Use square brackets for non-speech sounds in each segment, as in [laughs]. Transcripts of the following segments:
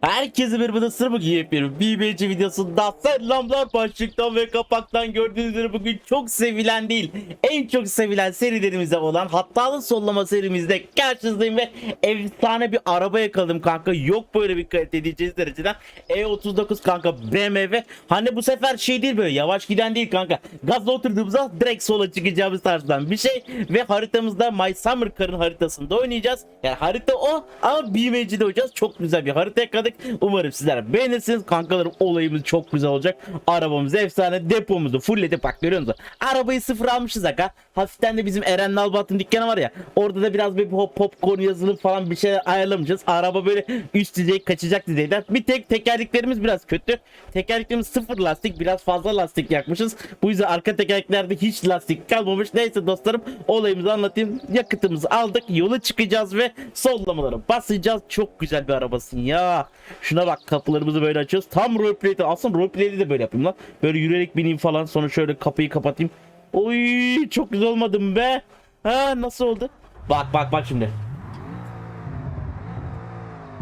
Herkese merhaba sır bugün yepyeni BBC videosunda selamlar başlıktan ve kapaktan gördüğünüz üzere bugün çok sevilen değil en çok sevilen serilerimizde olan hatalı sollama serimizde karşınızdayım ve efsane bir araba yakaladım kanka. Yok böyle bir kalite diyeceğiz dereceden. E39 kanka BMW hani bu sefer şey değil böyle yavaş giden değil kanka. Gazla oturduğumuzda direkt sola çıkacağımız tarzdan bir şey ve haritamızda My Summer Car'ın haritasında oynayacağız. Yani harita o ama BMC'de oynayacağız. Çok güzel bir harita yakaladık umarım sizler beğenirsiniz. Kankalarım olayımız çok güzel olacak. Arabamız efsane. Depomuzu fullledik bak görüyor musunuz arabayı sıfır almışız aga hafiften de bizim Eren Nalbat'ın dükkanı var ya orada da biraz bir hop popcorn yazılım falan bir şey ayarlamışız araba böyle üst düzey kaçacak düzeyden. Bir tek tekerleklerimiz biraz kötü. Tekerleklerimiz sıfır lastik biraz fazla lastik yakmışız. Bu yüzden arka tekerleklerde hiç lastik kalmamış. Neyse dostlarım olayımızı anlatayım. Yakıtımızı aldık yola çıkacağız ve sollamaları basacağız. Çok güzel bir arabasın ya. Şuna bak kapılarımızı böyle açıyoruz. Tam roleplay'de aslında roleplay'de de böyle yapayım lan. Böyle yürüyerek bineyim falan sonra şöyle kapıyı kapatayım oy çok güzel olmadı mı be ha nasıl oldu bak bak bak şimdi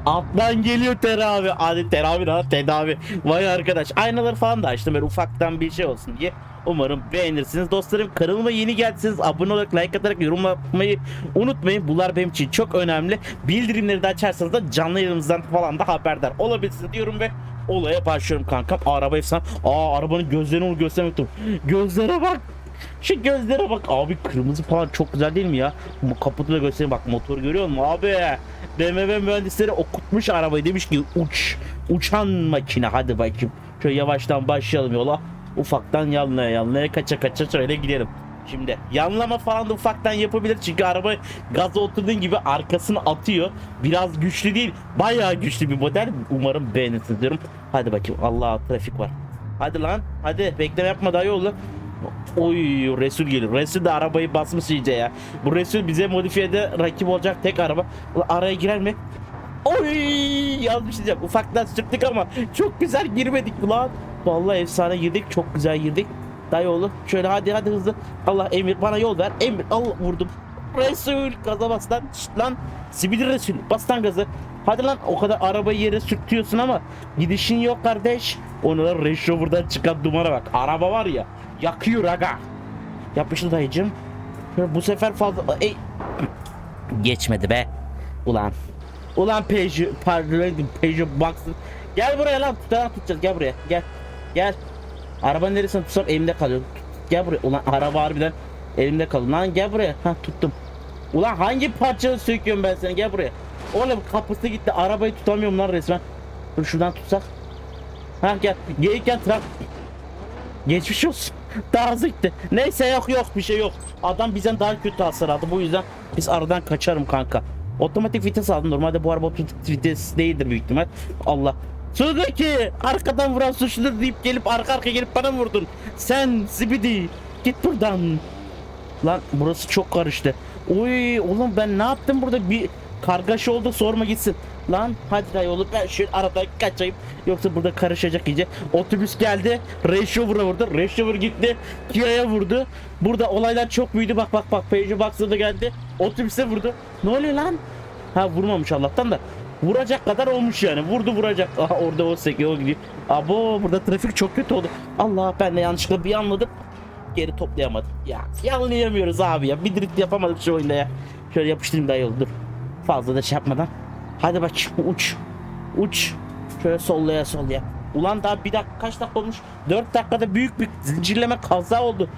Alttan geliyor tedavi. Hadi tedavi ha tedavi. Vay arkadaş. Aynaları falan da açtım böyle ufaktan bir şey olsun diye. Umarım beğenirsiniz. Dostlarım kanalıma yeni geldiyseniz abone olarak like atarak yorum yapmayı unutmayın. Bunlar benim için çok önemli. Bildirimleri de açarsanız da canlı yayınımızdan falan da haberdar olabilirsiniz diyorum ve olaya başlıyorum kankam. Araba efsane. Aa arabanın gözlerini onu göstermek. Gözlere bak. Şu gözlere bak abi kırmızı falan çok güzel değil mi ya? Bu kaputu da göstereyim bak motor görüyor musun abi? BMW mühendisleri okutmuş arabayı demiş ki uç uçan makine hadi bakayım. Şöyle yavaştan başlayalım yola. Ufaktan yanlaya yanlaya kaça kaça şöyle gidelim. Şimdi yanlama falan da ufaktan yapabilir çünkü araba gaza oturduğun gibi arkasını atıyor. Biraz güçlü değil. Bayağı güçlü bir model. Umarım beğenirsiniz diyorum. Hadi bakayım. Allah trafik var. Hadi lan. Hadi bekleme yapma daha yolda. Oy Resul gelir. Resul de arabayı basmış iyice ya. Bu Resul bize modifiyede rakip olacak tek araba. Ulan araya girer mi? Oy yazmış diyeceğim. Ufaktan sürttük ama çok güzel girmedik lan. Vallahi efsane girdik. Çok güzel girdik. Dayı oğlu. Şöyle hadi hadi hızlı. Allah emir bana yol ver. Emir Allah vurdum. Resul gaza bas lan. Lan. Sibidi Resul. Bas lan gazı. Hadi lan o kadar arabayı yere sürtüyorsun ama gidişin yok kardeş. Onu da Range Rover'dan çıkan dumana bak. Araba var ya yakıyor aga. Yapıştı dayıcım. Bu sefer fazla... Ey. Geçmedi be. Ulan. Ulan Peugeot, pardon Peugeot Box'ın. Gel buraya lan tutanak tutacağız gel buraya gel. Gel. Arabanın neresini tutsam elimde kalıyor. Gel buraya. Ulan araba harbiden elimde kalıyor. Lan gel buraya. Ha tuttum. Ulan hangi parçayı söküyorum ben seni gel buraya. Oğlum kapısı gitti arabayı tutamıyorum lan resmen. Dur şuradan tutsak. Ha gel. Gelirken trak. Geçmiş olsun. [laughs] Daha gitti. Neyse yok yok bir şey yok. Adam bizden daha kötü hasar aldı. Bu yüzden biz aradan kaçarım kanka. Otomatik vites aldım. Normalde bu araba otomatik vites değildir büyük ihtimal. Allah. Suzuki arkadan vuran suçludur deyip gelip arka arka gelip bana vurdun. Sen zibidi git buradan. Lan burası çok karıştı. Oy oğlum ben ne yaptım burada bir kargaşa oldu sorma gitsin. Lan hadi dayı oğlum ben şu aradan kaçayım. Yoksa burada karışacak iyice. Otobüs geldi. Range Rover'a vurdu. Range Rover gitti. Kia'ya vurdu. Burada olaylar çok büyüdü. Bak bak bak. Peugeot Boxer da geldi. Otobüse vurdu. Ne oluyor lan? Ha vurmamış Allah'tan da. Vuracak kadar olmuş yani. Vurdu vuracak. Aha orada o sekiyor o gidiyor. Abo burada trafik çok kötü oldu. Allah ben de yanlışlıkla bir anladım geri toplayamadım. Ya yanlayamıyoruz abi ya. Bir drift yapamadık şu oyunda ya. Şöyle yapıştırayım daha iyi olur. Dur. Fazla da şey yapmadan. Hadi bak uç. Uç. Şöyle sollaya sollaya. Ulan daha bir dakika kaç dakika olmuş? 4 dakikada büyük bir zincirleme kaza oldu.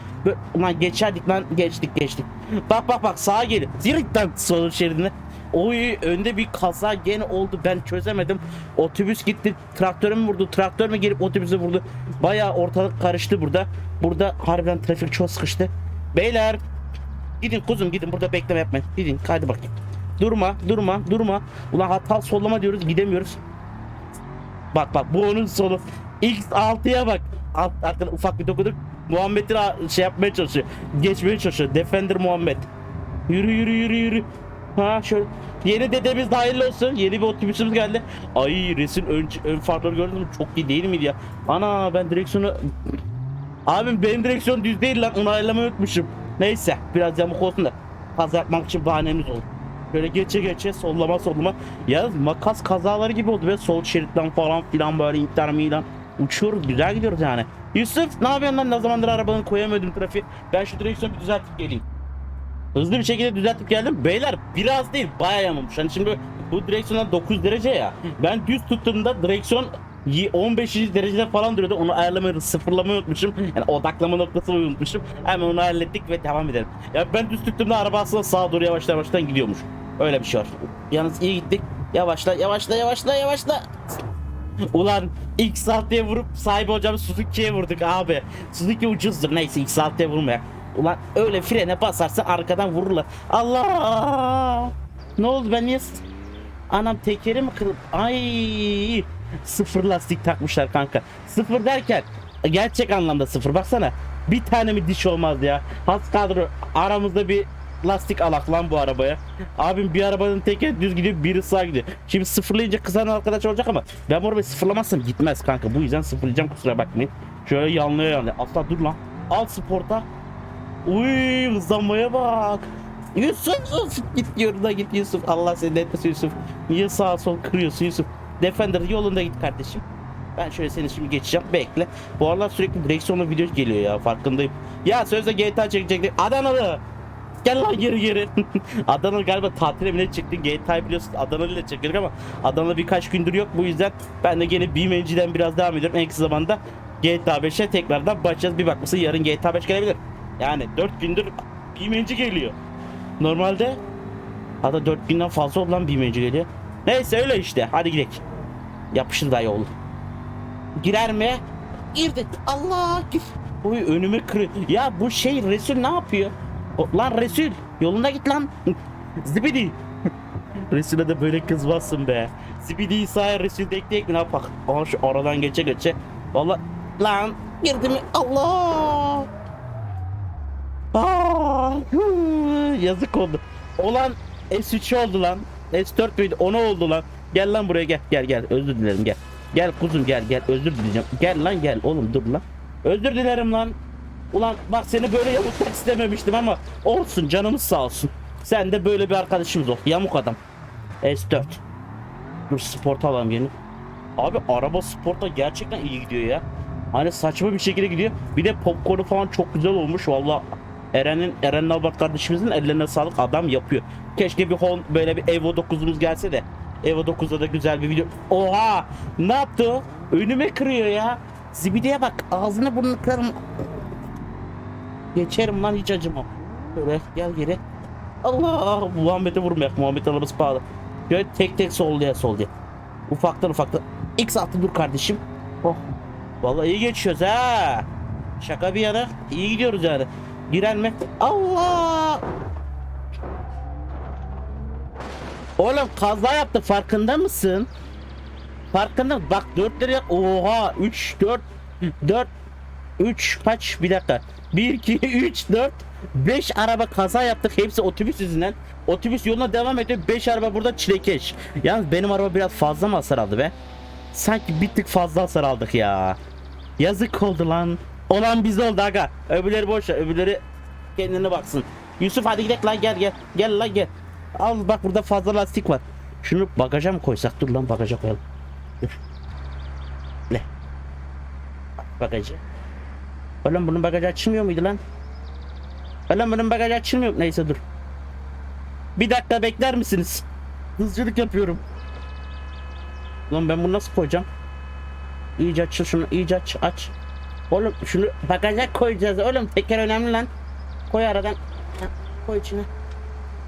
Ulan geçerdik lan geçtik geçtik. Bak bak bak sağa gelin. Zirikten sol şeridine. Oy önde bir kaza gene oldu ben çözemedim. Otobüs gitti traktörü mü vurdu traktör mü gelip otobüse vurdu. Baya ortalık karıştı burada. Burada harbiden trafik çok sıkıştı. Beyler gidin kuzum gidin burada bekleme yapmayın. Gidin hadi bakayım. Durma durma durma. Ulan hatalı sollama diyoruz gidemiyoruz. Bak bak bu onun solu. X6'ya bak. Alt, arkada ufak bir dokuduk. Muhammed'i ra- şey yapmaya çalışıyor. Geçmeye çalışıyor. Defender Muhammed. Yürü yürü yürü yürü. Ha şöyle. Yeni dedemiz de hayırlı olsun. Yeni bir otobüsümüz geldi. Ay resim ön, ön farları gördün mü? Çok iyi değil miydi ya? Ana ben direksiyonu... Abim benim direksiyon düz değil lan. Onu ayarlamayı unutmuşum. Neyse biraz yamuk olsun da. Fazla yapmak için bahanemiz oldu. Böyle geçe geçe sollama sollama. Ya makas kazaları gibi oldu ve sol şeritten falan filan böyle Inter Milan. Uçuyoruz güzel gidiyoruz yani. Yusuf ne yapıyorsun lan ne zamandır arabanı koyamıyordum trafiği. Ben şu direksiyonu bir düzeltip geleyim. Hızlı bir şekilde düzeltip geldim. Beyler biraz değil bayağı yamulmuş. Hani şimdi bu direksiyonlar 9 derece ya. [laughs] Ben düz tuttuğumda direksiyon y- 15. derecede falan duruyordu. Onu ayarlamayı sıfırlamayı unutmuşum. [laughs] Yani odaklama noktasını unutmuşum. Hemen onu hallettik ve devam edelim. Ya ben düz tuttuğumda araba aslında sağa doğru yavaş yavaştan gidiyormuş. Öyle bir şey var. Yalnız iyi gittik. Yavaşla yavaşla yavaşla yavaşla. Ulan X6'ya vurup sahibi olacağım Suzuki'ye vurduk abi. Suzuki ucuzdur neyse X6'ya vurmaya. Ulan öyle frene basarsan arkadan vururlar. Allah! Ne oldu ben niye... Anam tekeri mi kırıp... Ay! Sıfır lastik takmışlar kanka. Sıfır derken gerçek anlamda sıfır. Baksana bir tane mi diş olmaz ya. Has kadro aramızda bir lastik alak lan bu arabaya. Abim bir arabanın tekeri düz gidiyor biri sağ gidiyor. Şimdi sıfırlayınca kısan arkadaş olacak ama ben bu arabayı sıfırlamazsam gitmez kanka. Bu yüzden sıfırlayacağım kusura bakmayın. Şöyle yanlıyor yanlıyor. Asla dur lan. Al sporta. Uy hızlanmaya bak. Yusuf git yoluna git Yusuf. Allah seni etmesin Yusuf. Niye sağa sol kırıyorsun Yusuf? Defender yolunda git kardeşim. Ben şöyle seni şimdi geçeceğim. Bekle. Bu aralar sürekli direksiyonla video geliyor ya farkındayım. Ya sözde GTA çekecektik. Adanalı. Gel lan geri geri. [laughs] Adanalı galiba tatil evine çıktı. GTA biliyorsun Adanalı ile çekiyorduk ama Adanalı birkaç gündür yok. Bu yüzden ben de gene BMC'den biraz devam ediyorum. En kısa zamanda GTA 5'e tekrardan başlayacağız. Bir bakmışsın yarın GTA 5 gelebilir. Yani 4 gündür BMC geliyor. Normalde hatta 4 günden fazla olan BMC geliyor. Neyse öyle işte. Hadi gidelim. Yapışır da yol. Girer mi? Girdi. Allah. Oy önümü kırıyor. Ya bu şey Resul ne yapıyor? Lan Resul yolunda git lan. Zibidi. [laughs] Resul'e de böyle kızmazsın be. Zibidi sağ Resul de ekleyek mi ne yapak? Şu aradan geçe geçe. Valla lan girdi mi? Allah. Aa, huu, yazık oldu. Olan S3 oldu lan. S4 müydü? Ona oldu lan. Gel lan buraya gel. Gel gel. Özür dilerim gel. Gel kuzum gel gel. Özür dileyeceğim. Gel lan gel. Oğlum dur lan. Özür dilerim lan. Ulan bak seni böyle yamukmak istememiştim ama olsun canımız sağ olsun. Sen de böyle bir arkadaşımız ol. Yamuk adam. S4. Dur sport alalım yeni. Abi araba sporta gerçekten iyi gidiyor ya. Hani saçma bir şekilde gidiyor. Bir de popcornu falan çok güzel olmuş. Valla Eren'in Eren Nalbat kardeşimizin ellerine sağlık adam yapıyor. Keşke bir Hon böyle bir Evo 9'umuz gelse de Evo 9'da da güzel bir video. Oha! Ne yaptı o? Önüme kırıyor ya. Zibidiye bak. Ağzını burnunu kırarım. Geçerim lan hiç acımam. Böyle gel geri. Allah! Muhammed'e vurmayak. Muhammed alırız pahalı. Şöyle tek tek sol diye sol diye. Ufaktan ufaktan. X attı dur kardeşim. Oh. Vallahi iyi geçiyoruz ha. Şaka bir yana iyi gidiyoruz yani. Giren mi? Allah! Oğlum kaza yaptı farkında mısın? Farkında? Bak 4 liraya oha 3 4 4 3 kaç bir dakika 1 2 3 4 5 araba kaza yaptık. Hepsi otobüs yüzünden. Otobüs yoluna devam ediyor. 5 araba burada çilekeş. Yalnız benim araba biraz fazla mı hasar aldı be? Sanki bir tık fazla hasar aldık ya. Yazık oldu lan. Olan biz oldu aga. Öbürleri boş ver. Öbürleri kendine baksın. Yusuf hadi gidelim lan. Gel gel. Gel lan gel. Al bak burada fazla lastik var. Şunu bagaja mı koysak? Dur lan bagaja koyalım. Dur ne? Bagajı Oğlum bunun bagajı açılmıyor muydu lan? Oğlum bunun bagajı açılmıyor. Neyse dur. Bir dakika bekler misiniz? Hızcılık yapıyorum. Lan ben bunu nasıl koyacağım? İyice aç şunu iyice aç aç. Oğlum şunu bagaja koyacağız. Oğlum teker önemli lan. Koy aradan. Koy içine.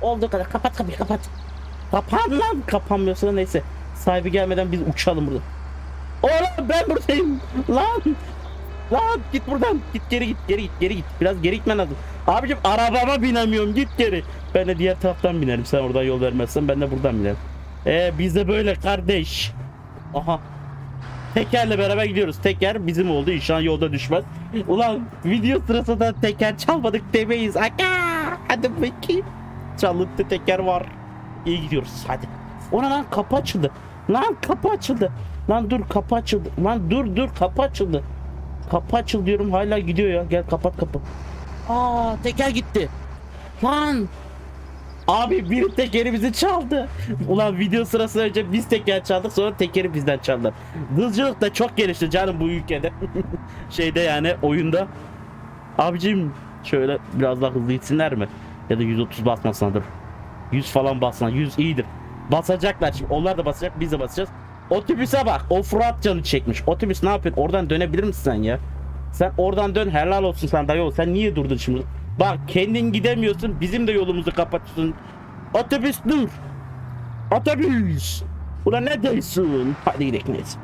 Olduğu kadar kapat kapıyı kapat. Kapan lan. Kapanmıyorsa neyse. Sahibi gelmeden biz uçalım burada. Oğlum ben buradayım. Lan. Lan git buradan. Git geri git geri git geri git. Biraz geri gitmen lazım. Abicim arabama binemiyorum git geri. Ben de diğer taraftan binerim. Sen oradan yol vermezsen ben de buradan binerim. Ee biz de böyle kardeş. Aha. Tekerle beraber gidiyoruz. Teker bizim oldu. İnşallah yolda düşmez. Ulan video sırasında teker çalmadık demeyiz. Aka. Hadi bakayım. Çalıntı teker var. İyi gidiyoruz. Hadi. Ona lan kapı açıldı. Lan kapı açıldı. Lan dur kapı açıldı. Lan dur dur kapı açıldı. Kapı açıl diyorum hala gidiyor ya. Gel kapat kapı. Aa teker gitti. Lan. Abi bir tekerimizi çaldı. Ulan video sırası önce biz teker çaldık sonra tekeri bizden çaldılar. Hızcılık da çok gelişti canım bu ülkede. [laughs] Şeyde yani oyunda. Abicim şöyle biraz daha hızlı gitsinler mi? Ya da 130 basmasına dur. 100 falan basına 100 iyidir. Basacaklar şimdi onlar da basacak biz de basacağız. Otobüse bak o Fırat canı çekmiş. Otobüs ne yapıyorsun oradan dönebilir misin sen ya? Sen oradan dön helal olsun sen dayı ol. Sen niye durdun şimdi? Bak kendin gidemiyorsun bizim de yolumuzu kapatıyorsun. Otobüs dur. Otobüs. Ulan ne diyorsun? Hadi gidelim neyse.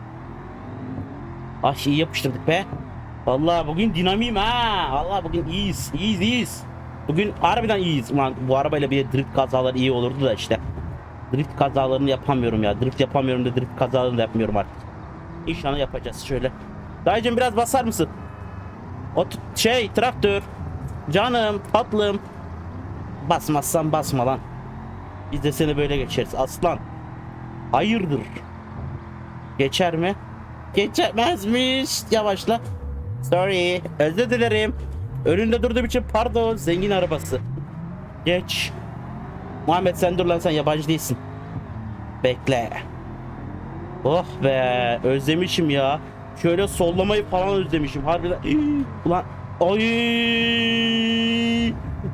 Ah iyi yapıştırdık be. Vallahi bugün dinamiyim ha. Vallahi bugün iyiyiz. İyiyiz iyiyiz. Bugün harbiden iyiyiz. Ulan bu arabayla bir drift kazaları iyi olurdu da işte. Drift kazalarını yapamıyorum ya. Drift yapamıyorum da drift kazalarını da yapmıyorum artık. İnşallah yapacağız şöyle. Dayıcım biraz basar mısın? O şey traktör. Canım tatlım. Basmazsan basma lan. Biz de seni böyle geçeriz aslan. Hayırdır? Geçer mi? Geçemezmiş. Yavaşla. Sorry. Özür dilerim. Önünde durduğum için pardon. Zengin arabası. Geç. Muhammed sen dur lan sen yabancı değilsin. Bekle. Oh be özlemişim ya. Şöyle sollamayı falan özlemişim. Harbiden. Ulan. Ay.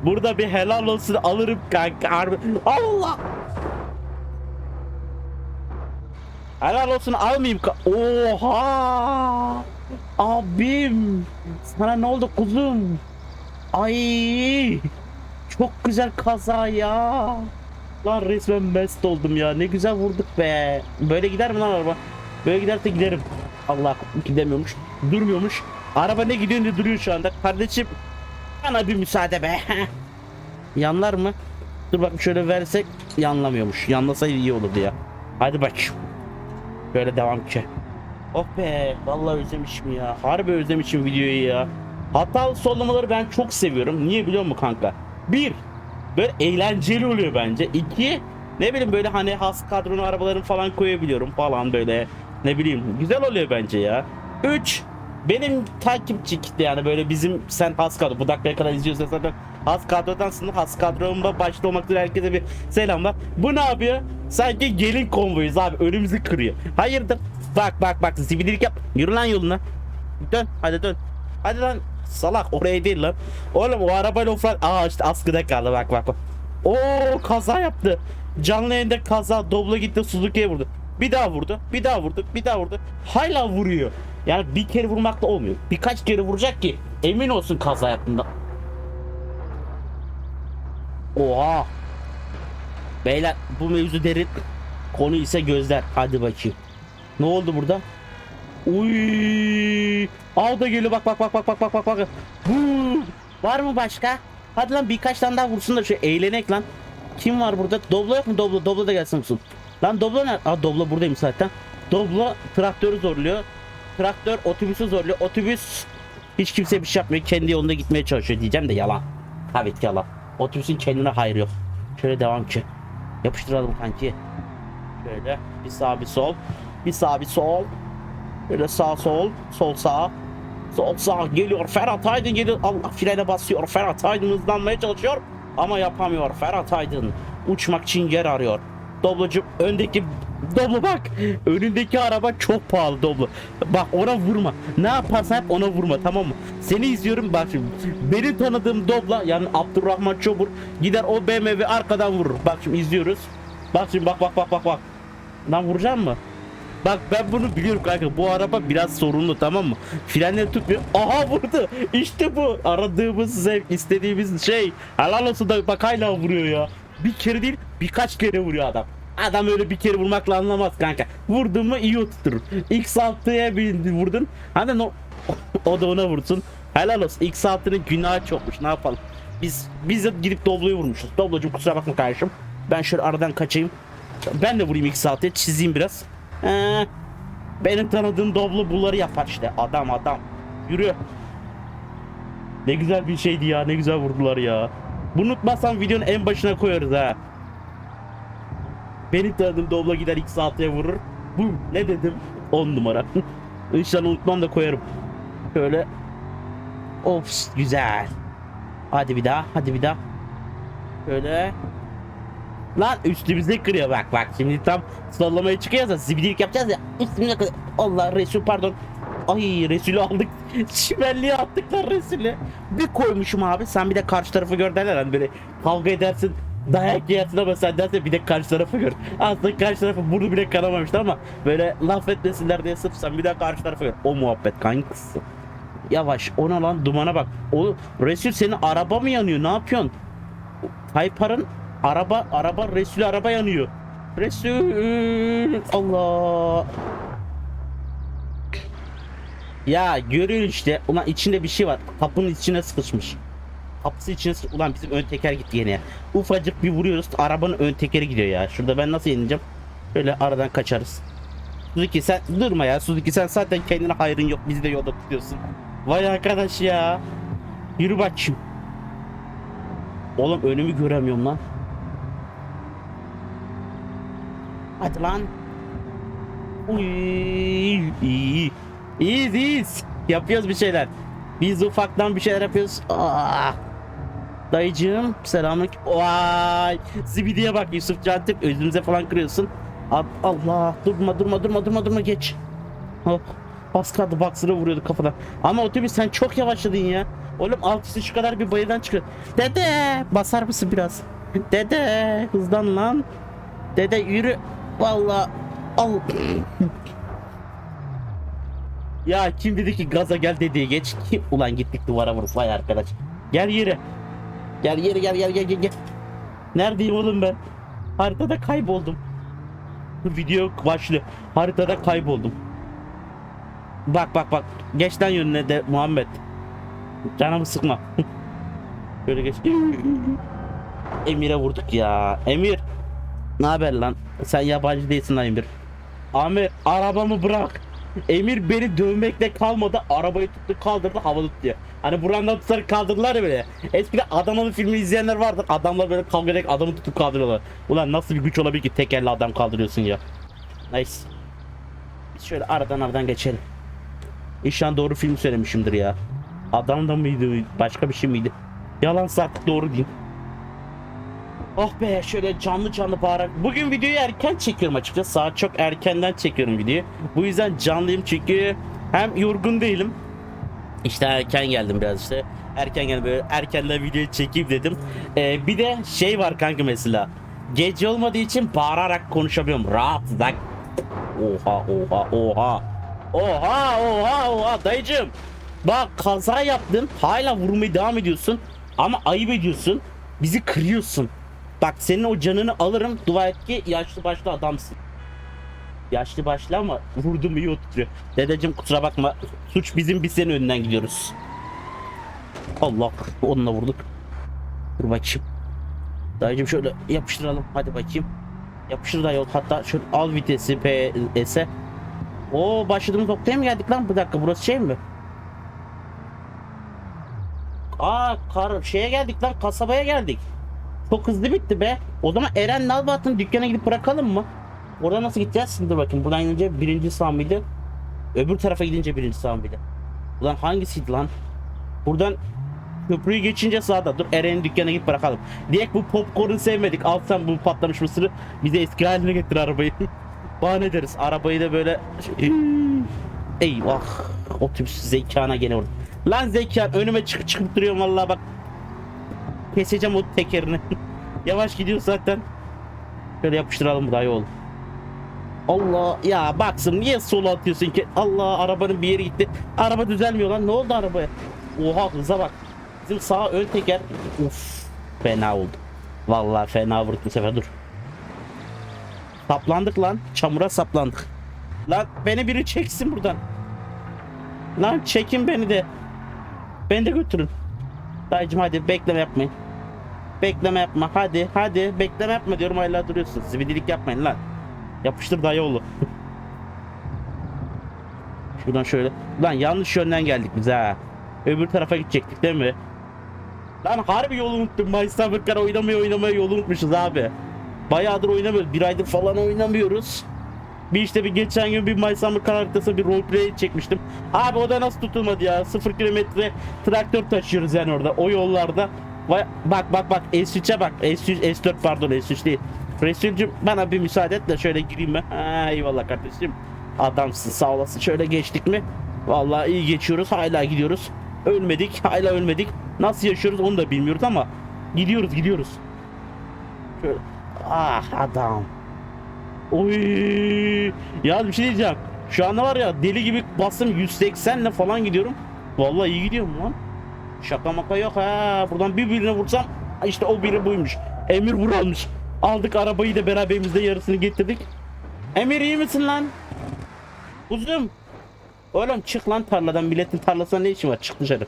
Burada bir helal olsun alırım kanka. Harbi. Allah. Helal olsun almayayım. Oha. Abim. Sana ne oldu kuzum? Ay. Çok güzel kaza ya. Lan resmen mest oldum ya. Ne güzel vurduk be. Böyle gider mi lan araba? Böyle giderse giderim. Allah gidemiyormuş. Durmuyormuş. Araba ne gidiyor ne duruyor şu anda. Kardeşim bana bir müsaade be. [laughs] Yanlar mı? Dur bakayım şöyle versek yanlamıyormuş. Yanlasaydı iyi olurdu ya. Hadi bak. Böyle devam ki. Oh be vallahi özlemişim ya. Harbi özlemişim videoyu ya. Hatalı sollamaları ben çok seviyorum. Niye biliyor musun kanka? Bir, böyle eğlenceli oluyor bence. İki, ne bileyim böyle hani has kadronu arabaların falan koyabiliyorum falan böyle. Ne bileyim güzel oluyor bence ya. Üç, benim takipçi kitle yani böyle bizim sen has kadro bu dakikaya kadar izliyorsan zaten has kadrodansın has kadromda başta olmak üzere herkese bir selamlar. Bu ne yapıyor? Sanki gelin konvoyuz abi önümüzü kırıyor. Hayırdır? Bak bak bak zibidilik yap. Yürü lan yoluna. Dön hadi dön. Hadi lan salak oraya değil lan. Oğlum o arabayla ofran... Aa işte askıda kaldı bak bak bak. Oo kaza yaptı. Canlı yayında kaza dobla gitti Suzuki'ye vurdu. Bir daha vurdu. Bir daha vurdu. Bir daha vurdu. Hala vuruyor. Yani bir kere vurmakla olmuyor. Birkaç kere vuracak ki emin olsun kaza yaptığında. Oha. Beyler bu mevzu derin. Konu ise gözler. Hadi bakayım. Ne oldu burada? Uy! Al da geliyor bak bak bak bak bak bak bak bak. Var mı başka? Hadi lan birkaç tane daha vursun da şu eğlenek lan. Kim var burada? Doblo yok mu? Doblo. Doblo da gelsin vursun. Lan Doblo nerede? Aa Doblo buradayım zaten. Doblo traktörü zorluyor. Traktör otobüsü zorluyor. Otobüs hiç kimse bir şey yapmıyor. Kendi yolunda gitmeye çalışıyor diyeceğim de yalan. Ki yalan. Otobüsün kendine hayır yok. Şöyle devam ki. Yapıştıralım kanki. Şöyle bir sağ bir sol. Bir sağ bir sol. Böyle sağ sol, sol sağ. Sol sağ geliyor. Ferhat Aydın geliyor. Allah frene basıyor. Ferhat Aydın hızlanmaya çalışıyor. Ama yapamıyor. Ferhat Aydın uçmak için yer arıyor. Doblocu öndeki Doblo bak. Önündeki araba çok pahalı Doblo. Bak ona vurma. Ne yaparsan yap ona vurma tamam mı? Seni izliyorum bak şimdi. Benim tanıdığım Dobla yani Abdurrahman Çobur gider o BMW arkadan vurur. Bak şimdi izliyoruz. Bak şimdi bak bak bak bak bak. Lan vuracak mı? Bak ben bunu biliyorum kanka. Bu araba biraz sorunlu tamam mı? Frenleri tutmuyor. Aha vurdu. İşte bu. Aradığımız zevk, istediğimiz şey. Helal olsun da bak hala vuruyor ya. Bir kere değil birkaç kere vuruyor adam. Adam öyle bir kere vurmakla anlamaz kanka. Vurdun mu iyi oturtur. X6'ya bir vurdun. Hani no [laughs] o da ona vursun. Helal olsun. X6'nın günahı çokmuş. Ne yapalım? Biz biz de gidip Doblo'yu vurmuşuz. Doblo'cum kusura bakma kardeşim. Ben şöyle aradan kaçayım. Ben de vurayım X6'ya çizeyim biraz. Ee, benim tanıdığım Doblo bunları yapar işte. Adam adam. Yürü. Ne güzel bir şeydi ya. Ne güzel vurdular ya. Bunu unutmazsan videonun en başına koyarız ha. Benim tanıdığım Doblo gider X6'ya vurur. Bum. Ne dedim? 10 numara. [laughs] İnşallah unutmam da koyarım. Şöyle. Of güzel. Hadi bir daha. Hadi bir daha. Şöyle. Lan üstümüze kırıyor bak bak şimdi tam sollamaya çıkıyoruz da zibidilik yapacağız ya üstümüze kırıyor. Allah Resul pardon. Ay Resul'ü aldık. [laughs] Çimenliğe attık lan Resul'ü. Bir koymuşum abi sen bir de karşı tarafı gör derler hani böyle kavga edersin dayak yersin ama sen dersin bir de karşı tarafı gör. Aslında karşı tarafı burnu bile kanamamıştı ama böyle laf etmesinler diye sırf sen bir de karşı tarafı gör. O muhabbet kankası. Yavaş ona lan dumana bak. O Resul senin araba mı yanıyor ne yapıyorsun? Taypar'ın araba araba Resul araba yanıyor. Resul Allah. Ya görüyorsun işte ulan içinde bir şey var. Kapının içine sıkışmış. Kapısı içine sıkış. Ulan bizim ön teker gitti yine. Ufacık bir vuruyoruz arabanın ön tekeri gidiyor ya. Şurada ben nasıl yeneceğim? Böyle aradan kaçarız. Suzuki sen durma ya Suzuki sen zaten kendine hayrın yok bizi de yolda tutuyorsun. Vay arkadaş ya. Yürü bakayım. Oğlum önümü göremiyorum lan. Hadi lan. Uy, iyi. İyiyiz iyiyiz. Yapıyoruz bir şeyler. Biz ufaktan bir şeyler yapıyoruz. Aa. Dayıcığım selamünaleyküm. Vay. Zibidiye bak Yusuf Cantip özümüze falan kırıyorsun. Allah durma durma durma durma durma geç. Hop. Bas kaldı baksırı vuruyordu kafadan. Ama otobüs sen çok yavaşladın ya. Oğlum alt şu kadar bir bayırdan çıkıyor. Dede basar mısın biraz? Dede hızlan lan. Dede yürü. Vallahi al. ya kim dedi ki gaza gel dediği geç. Kim? Ulan gittik duvara vurup vay arkadaş. Gel yere. Gel yere gel gel gel gel gel. Neredeyim oğlum ben? Haritada kayboldum. Video başlıyor. Haritada kayboldum. Bak bak bak. Geç lan yönüne de Muhammed. Canımı sıkma. [laughs] Böyle geç. Emir'e vurduk ya. Emir. Ne haber lan? Sen yabancı değilsin lan Emir. Amir arabamı bırak. Emir beni dövmekle kalmadı. Arabayı tuttu kaldırdı havalı tutuyor. Hani burandan tutarak kaldırdılar ya böyle. Eskiden Adanalı filmi izleyenler vardır. Adamlar böyle kavga ederek adamı tutup kaldırıyorlar. Ulan nasıl bir güç olabilir ki tek elle adam kaldırıyorsun ya. Nice. Biz şöyle aradan aradan geçelim. İnşallah doğru film söylemişimdir ya. Adam da mıydı? Başka bir şey miydi? Yalan artık doğru diyeyim. Oh be şöyle canlı canlı bağırarak. Bugün videoyu erken çekiyorum açıkçası. Saat çok erkenden çekiyorum videoyu. Bu yüzden canlıyım çünkü hem yorgun değilim. İşte erken geldim biraz işte. Erken geldim böyle erkenden videoyu çekeyim dedim. Ee, bir de şey var kanka mesela. Gece olmadığı için bağırarak konuşabiliyorum. Rahat bak. Oha oha oha. Oha oha oha dayıcım. Bak kaza yaptın. Hala vurmaya devam ediyorsun. Ama ayıp ediyorsun. Bizi kırıyorsun. Bak senin o canını alırım. Dua et ki yaşlı başlı adamsın. Yaşlı başlı ama vurdum iyi oturuyor. Dedeciğim kusura bakma. Suç bizim biz senin önünden gidiyoruz. Allah onunla vurduk. Dur bakayım. Dayıcım şöyle yapıştıralım. Hadi bakayım. Yapıştır da yol. Hatta şöyle al vitesi PS'e. Oo başladığımız noktaya mı geldik lan? Bir dakika burası şey mi? Aa kar şeye geldik lan kasabaya geldik. Çok hızlı bitti be. O zaman Eren Nalbat'ın dükkana gidip bırakalım mı? Orada nasıl gideceğiz? Şimdi bakın buradan gidince birinci sağ mıydı? Öbür tarafa gidince birinci sağ mıydı? Ulan hangisiydi lan? Buradan köprüyü geçince sağda. Dur Eren'in dükkana gidip bırakalım. Diyek bu popcorn'u sevmedik. Al sen bu patlamış mısırı. Bize eski haline getir arabayı. [laughs] Bahane ederiz. Arabayı da böyle... Eyvah. Otobüs zekana gene vurdu. Lan zekan önüme çık çıkıp duruyorum vallahi bak. Keseceğim o tekerini. [laughs] Yavaş gidiyor zaten. Şöyle yapıştıralım bu iyi olur. Allah ya baksın niye sola atıyorsun ki? Allah arabanın bir yeri gitti. Araba düzelmiyor lan. Ne oldu arabaya? Oha hıza bak. Bizim sağ ön teker. Uf fena oldu. Vallahi fena vurduk bu sefer dur. Saplandık lan. Çamura saplandık. Lan beni biri çeksin buradan. Lan çekin beni de. Beni de götürün. Dayıcım hadi bekleme yapmayın. Bekleme yapma hadi hadi bekleme yapma diyorum hala duruyorsun. Zibidilik yapmayın lan. Yapıştır dayı oğlu. [laughs] Şuradan şöyle. Lan yanlış yönden geldik biz ha. Öbür tarafa gidecektik değil mi? Lan harbi yolu unuttum. Mayıs'tan bıkkara oynamaya oynamaya yolu unutmuşuz abi. Bayağıdır oynamıyoruz. Bir aydır falan oynamıyoruz. Bir işte bir geçen gün bir My Summer Car bir roleplay çekmiştim. Abi o da nasıl tutulmadı ya? 0 kilometre traktör taşıyoruz yani orada o yollarda. Vay, bak bak bak S3'e bak. S3 S4 pardon S3 değil. Resulcüm bana bir müsaade et de şöyle gireyim ben. Ha, eyvallah kardeşim. Adamsın sağ olasın. Şöyle geçtik mi? Vallahi iyi geçiyoruz. Hala gidiyoruz. Ölmedik. Hala ölmedik. Nasıl yaşıyoruz onu da bilmiyoruz ama gidiyoruz gidiyoruz. Şöyle. Ah adam. Oy. Ya bir şey diyeceğim. Şu anda var ya deli gibi bastım 180 ile falan gidiyorum. Vallahi iyi gidiyorum lan. Şaka maka yok ha. Buradan bir birine vursam işte o biri buymuş. Emir vuralmış. Aldık arabayı da beraberimizde yarısını getirdik. Emir iyi misin lan? Kuzum. Oğlum çık lan tarladan milletin tarlasına ne işin var çık dışarı.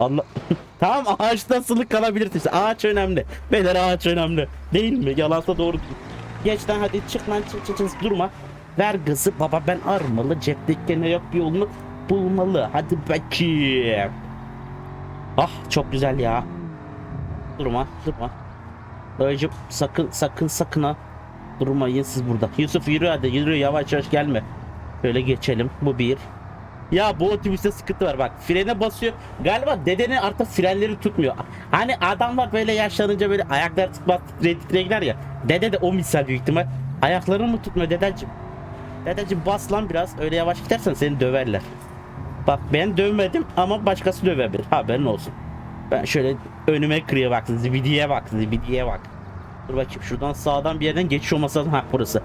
Allah. [laughs] tamam ağaçta sılık kalabilirsin. işte. Ağaç önemli. Beyler ağaç önemli. Değil mi? Yalansa doğru. Geç lan hadi çık lan çık çık çık durma. Ver gazı baba ben armalı cepte gene yok bir yolunu bulmalı. Hadi bakayım. Ah çok güzel ya. Durma durma. Dayıcım sakın sakın sakın ha. Durmayın siz burada. Yusuf yürü hadi yürü yavaş yavaş gelme. Böyle geçelim bu bir. Ya bu otobüste sıkıntı var bak frene basıyor. Galiba dedenin artık frenleri tutmuyor. Hani adamlar böyle yaşlanınca böyle ayakları tutmaz titreye titreye gider ya. Dede de o misal büyük ihtimal. Ayaklarını mı tutmuyor dedeciğim? Dedeciğim bas lan biraz öyle yavaş gidersen seni döverler. Bak ben dövmedim ama başkası dövebilir haberin olsun. Ben şöyle önüme kırıya bak zibidiye bak zibidiye bak. Dur bakayım şuradan sağdan bir yerden geçiş olması. Ha burası.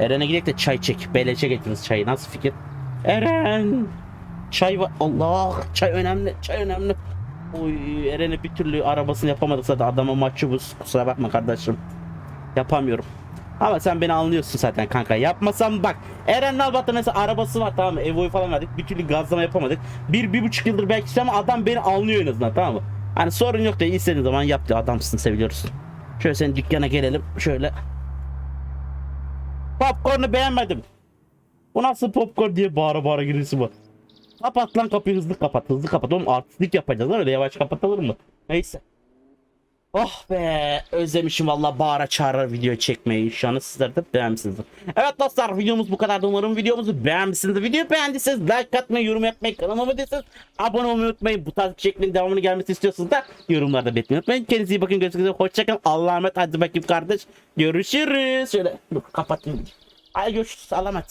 Eren'e gidelim de çay çek. Beleşe getiririz çayı. Nasıl fikir? Eren! Çay var. Allah! Çay önemli. Çay önemli. Oy Eren'e bir türlü arabasını yapamadık zaten adama mahcubuz. Kusura bakma kardeşim. Yapamıyorum. Ama sen beni anlıyorsun zaten kanka. Yapmasam bak. Eren Nalbat'ta mesela arabası var tamam mı? Evo'yu falan verdik. Bir türlü gazlama yapamadık. Bir, bir buçuk yıldır belki ama adam beni anlıyor en azından tamam mı? Hani sorun yok diye istediğin zaman yap diyor. Adamsın seviyoruz. Şöyle senin dükkana gelelim. Şöyle. Popcorn'u beğenmedim. Bu nasıl popcorn diye bağıra bağıra girisi var. Kapat lan kapıyı hızlı kapat hızlı kapat oğlum artistlik yapacağız öyle yavaş kapatılır mı? Neyse. Oh be özlemişim valla bağıra çağıra video çekmeyi inşallah sizler de beğenmişsinizdir. Evet dostlar videomuz bu kadar umarım videomuzu beğenmişsinizdir. Videoyu beğendiyseniz like atmayı yorum yapmayı kanalıma abone abone olmayı unutmayın. Bu tarz şeklin devamını gelmesi istiyorsanız da yorumlarda belirtmeyi unutmayın. Kendinize iyi bakın görüşmek üzere hoşçakalın Allah'a emanet hadi bakayım kardeş görüşürüz. Şöyle dur kapatayım. Ay görüşürüz Allah'a.